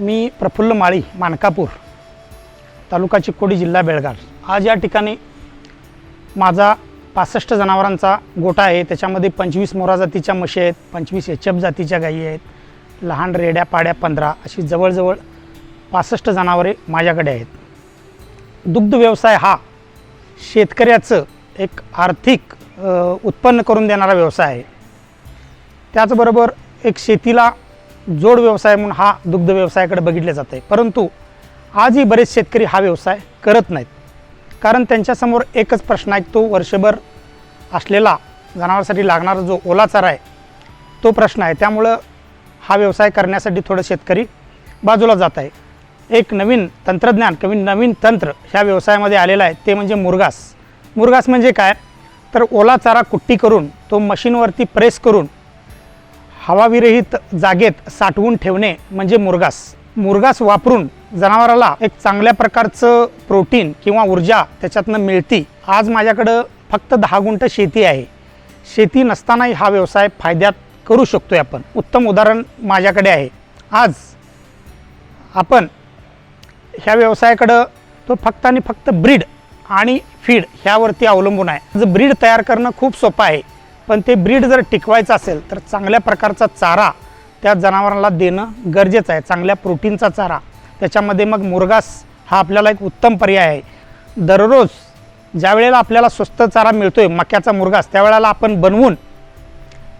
मी प्रफुल्ल माळी मानकापूर तालुका चिक्कोडी जिल्हा बेळगाव. आज या ठिकाणी माझा पासष्ट जनावरांचा गोठा आहे. त्याच्यामध्ये पंचवीस मोरा जातीच्या म्हशी आहेत पंचवीस एच एफ जातीच्या गायी आहेत लहान रेड्या पाड्या पंधरा अशी जवळजवळ पासष्ट जनावरे माझ्याकडे आहेत. दुग्ध व्यवसाय हा शेतकऱ्याचं एक आर्थिक उत्पन्न करून देणारा व्यवसाय आहे. त्याचबरोबर एक शेतीला जोड व्यवसाय म्हणून हा दुग्ध व्यवसायाकडे बघितले जात. आहे परंतु आजही बरेच शेतकरी हा व्यवसाय करत नाहीत. कारण त्यांच्यासमोर एकच प्रश्न आहे तो वर्षभर असलेला जनावरांसाठी लागणारा जो ओला चारा आहे तो प्रश्न आहे. त्यामुळं हा व्यवसाय करण्यासाठी थोडं शेतकरी बाजूला जात आहे. एक नवीन तंत्रज्ञान किंवा नवीन तंत्र ह्या व्यवसायामध्ये आलेलं आहे ते म्हणजे मुरगास मुरगास म्हणजे काय? तर ओला चारा कुट्टी करून तो मशीनवरती प्रेस करून हवाविरहित जागेत साठवून ठेवणे म्हणजे मुरगास. मुरगास वापरून जनावराला एक चांगल्या प्रकारचं प्रोटीन किंवा ऊर्जा त्याच्यातनं मिळती. आज माझ्याकडं फक्त दहा गुंठ शेती आहे. शेती नसतानाही हा व्यवसाय फायद्यात करू शकतो आहे आपण. उत्तम उदाहरण माझ्याकडे आहे. आज आपण ह्या व्यवसायाकडं तो फक्त आणि फक्त ब्रीड आणि फीड ह्यावरती अवलंबून आहे. ब्रीड तयार करणं खूप सोपं आहे. पण ते ब्रीड जर टिकवायचं असेल तर चांगल्या प्रकारचा चारा त्या जनावरांना देणं गरजेचं आहे. चांगल्या प्रोटीनचा चारा. त्याच्यामध्ये मग मुरगास हा आपल्याला एक उत्तम पर्याय आहे. दररोज ज्या वेळेला आपल्याला स्वस्त चारा मिळतो आहे मक्याचा मुरगास त्यावेळेला आपण बनवून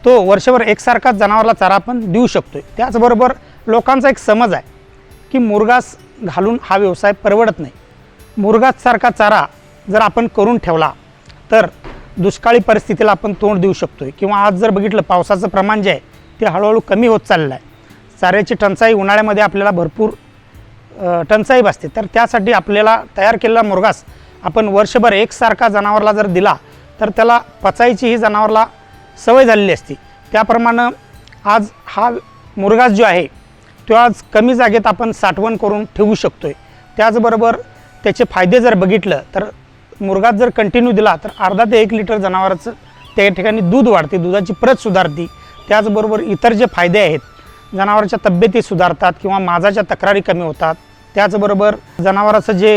तो वर्षभर एकसारखाच जनावराला चारा आपण देऊ शकतो आहे त्याचबरोबर लोकांचा एक समज आहे की मुरगास घालून हा व्यवसाय परवडत नाही. मुरगाससारखा चारा जर आपण करून ठेवला तर दुष्काळी परिस्थितीला आपण तोंड देऊ शकतो आहे किंवा आज जर बघितलं पावसाचं प्रमाण जे आहे ते हळूहळू कमी होत चाललं आहे चाऱ्याची टंचाई उन्हाळ्यामध्ये आपल्याला भरपूर टंचाई बसते तर त्यासाठी आपल्याला तयार केलेला मुरगास आपण वर्षभर एकसारखा जनावरला जर दिला तर त्याला पचायची ही जनावरला सवय झालेली असते. त्याप्रमाणे आज हा मुरगास जो आहे तो आज कमी जागेत आपण साठवण करून ठेवू शकतो आहे त्याचबरोबर त्याचे फायदे जर बघितलं तर मुरगास जर कंटिन्यू दिला तर अर्धा ते एक लिटर जनावराचं त्या ठिकाणी दूध वाढते दुधाची प्रत सुधारते. त्याचबरोबर इतर जे फायदे आहेत जनावरांच्या तब्येती सुधारतात किंवा माझाच्या तक्रारी कमी होतात. त्याचबरोबर जनावराचं जे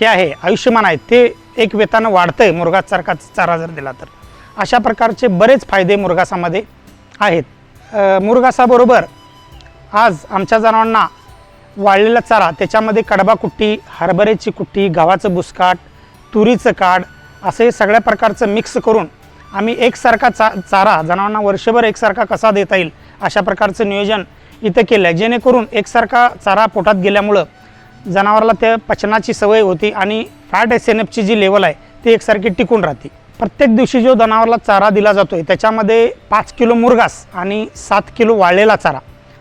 हे आहे आयुष्यमान आहे ते एक वेतानं वाढतं आहे मुरगासारखा चारा जर दिला तर. अशा प्रकारचे बरेच फायदे मुरगासामध्ये आहेत. मुर्गासाबरोबर मुरगासाबरोबर आज आमच्या जनावरांना वाळलेला चारा त्याच्यामध्ये कडबा कुट्टी हरभऱ्याची कुट्टी गव्हाचं बुसकाट तुरीचं काड असे सगळ्या प्रकारचं मिक्स करून आम्ही एकसारखा चा चारा जनावरांना वर्षभर एकसारखा कसा देता येईल अशा प्रकारचं नियोजन इथं केलं आहे जेणेकरून एकसारखा चारा पोटात गेल्यामुळं जनावराला त्या पचनाची सवय होती आणि फॅट एस एन एफची जी लेवल आहे ती एकसारखी टिकून राहते. प्रत्येक दिवशी जो जनावराला चारा दिला जातो आहे त्याच्यामध्ये पाच किलो मुरगास आणि सात किलो वाळलेला चारा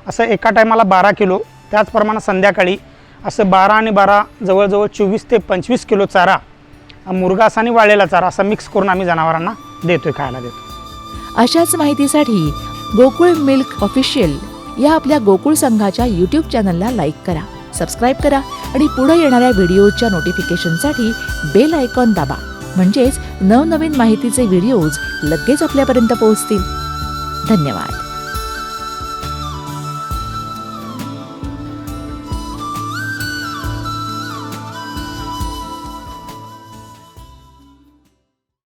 असं एका टायमाला बारा किलो त्याचप्रमाणे संध्याकाळी असं बारा आणि बारा जवळजवळ चोवीस ते पंचवीस किलो चारा मुरगास आणि वाळलेला चारा असा मिक्स करून आम्ही जनावरांना देतोय खायला देतो अशाच माहितीसाठी गोकुळ मिल्क ऑफिशियल या आपल्या गोकुळ संघाच्या यूट्यूब चॅनलला लाईक करा सबस्क्राईब करा आणि पुढे येणाऱ्या व्हिडिओजच्या नोटिफिकेशनसाठी बेल आयकॉन दाबा. म्हणजेच नवनवीन माहितीचे व्हिडिओज लगेच आपल्यापर्यंत पोहोचतील. धन्यवाद.